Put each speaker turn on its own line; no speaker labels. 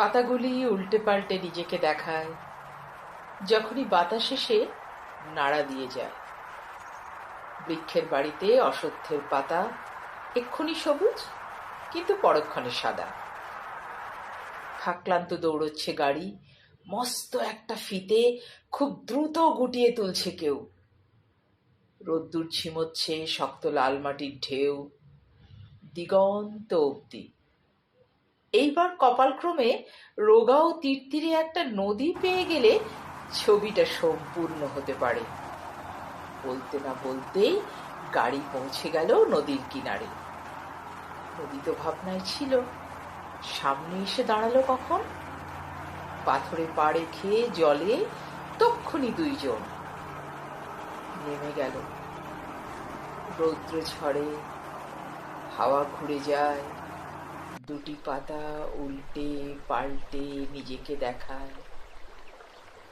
পাতাগুলি উল্টে পাল্টে নিজেকে দেখায়। যখনই বাতাস এসে নাড়া দিয়ে যায়। বৃক্ষের বাড়িতে অসত্যের পাতা, এক্ষুনি সবুজ, কিন্তু পরক্ষণে সাদা। খাক্লান্ত দৌড়চ্ছে গাড়ি, মস্ত একটা ফিতে খুব দ্রুত গুটিয়ে তুলছে কেউ। রোদ্দুর ঝিমোচ্ছে শক্ত লাল মাটির ঢেউ, দিগন্ত অব্দি এইবার কপালক্রমে রোগা ও তীরতীরে একটা নদী পেয়ে গেলে ছবিটা সম্পূর্ণ হতে পারে। বলতে না বলতেই গাড়ি পৌঁছে গেল নদীর কিনারে। নদী তো ভাবনায় ছিল। সামনে এসে দাঁড়াল কখন? পাথরে পা রেখে জলে তক্ষুনি দুইজন। নেমে গেল। রৌদ্র ঝড়ে হাওয়া ঘুরে যায়। দুটি পাতা উল্টে পাল্টে নিজেকে দেখায়।